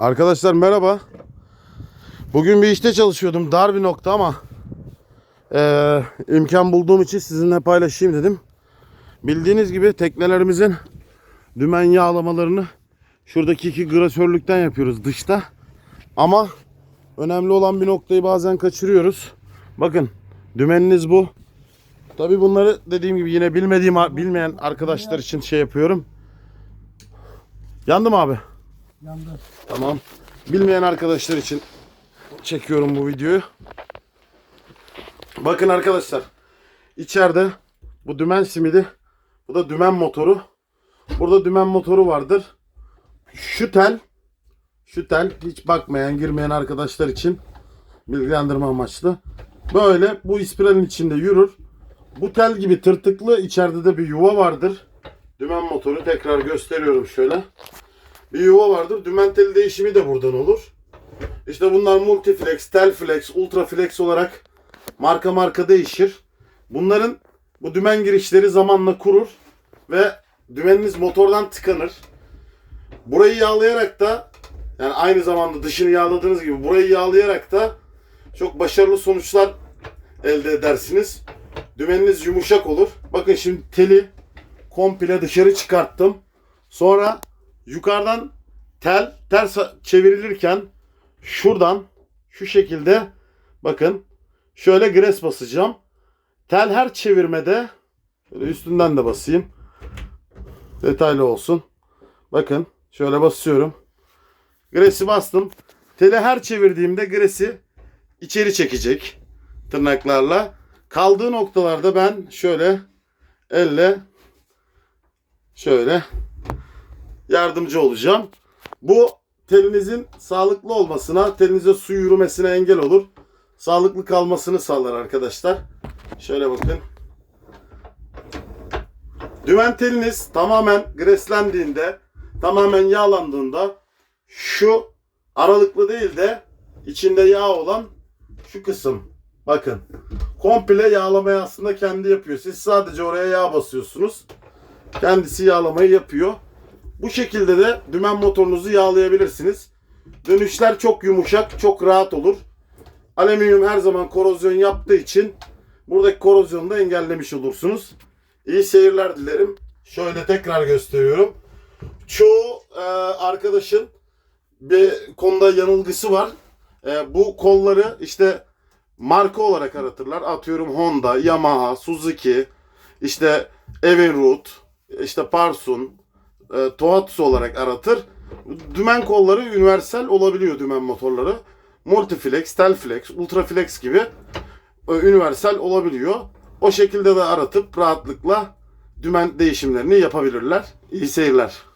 Arkadaşlar merhaba. Bugün bir işte çalışıyordum. Dar bir nokta ama eee, imkan bulduğum için sizinle paylaşayım dedim. Bildiğiniz gibi teknelerimizin dümen yağlamalarını şuradaki iki grasörlükten yapıyoruz dışta. Ama önemli olan bir noktayı bazen kaçırıyoruz. Bakın dümeniniz bu. Tabi bunları dediğim gibi yine bilmediğim bilmeyen arkadaşlar için şey yapıyorum. Yandı mı abi? Yandı. Tamam. Bilmeyen arkadaşlar için çekiyorum bu videoyu. Bakın arkadaşlar. içeride bu dümen simidi. Bu da dümen motoru. Burada dümen motoru vardır. Şu tel şu tel hiç bakmayan girmeyen arkadaşlar için bilgilendirme amaçlı. Böyle bu ispiralin içinde yürür. Bu tel gibi tırtıklı içeride de bir yuva vardır. Dümen motoru tekrar gösteriyorum şöyle bir yuva vardır. Dümen teli değişimi de buradan olur. İşte bunlar multiflex, telflex, ultraflex olarak marka marka değişir. Bunların bu dümen girişleri zamanla kurur ve dümeniniz motordan tıkanır. Burayı yağlayarak da yani aynı zamanda dışını yağladığınız gibi burayı yağlayarak da çok başarılı sonuçlar elde edersiniz. Dümeniniz yumuşak olur. Bakın şimdi teli komple dışarı çıkarttım. Sonra yukarıdan tel ters çevrilirken şuradan şu şekilde bakın şöyle gres basacağım. Tel her çevirmede üstünden de basayım. Detaylı olsun. Bakın şöyle basıyorum. Gresi bastım. Teli her çevirdiğimde gresi içeri çekecek tırnaklarla. Kaldığı noktalarda ben şöyle elle şöyle yardımcı olacağım. Bu telinizin sağlıklı olmasına, telinize su yürümesine engel olur. Sağlıklı kalmasını sağlar arkadaşlar. Şöyle bakın. Dümen teliniz tamamen greslendiğinde, tamamen yağlandığında şu aralıklı değil de içinde yağ olan şu kısım. Bakın. Komple yağlamayı aslında kendi yapıyor. Siz sadece oraya yağ basıyorsunuz. Kendisi yağlamayı yapıyor. Bu şekilde de dümen motorunuzu yağlayabilirsiniz. Dönüşler çok yumuşak, çok rahat olur. Alüminyum her zaman korozyon yaptığı için buradaki korozyonu da engellemiş olursunuz. İyi seyirler dilerim. Şöyle tekrar gösteriyorum. Çoğu e, arkadaşın bir konuda yanılgısı var. E, bu kolları işte marka olarak aratırlar. Atıyorum Honda, Yamaha, Suzuki, işte Evinrude, işte Parsun, e, Tohatsu olarak aratır. Dümen kolları universal olabiliyor dümen motorları. Multiflex, Telflex, Ultraflex gibi e, universal olabiliyor. O şekilde de aratıp rahatlıkla dümen değişimlerini yapabilirler. İyi seyirler.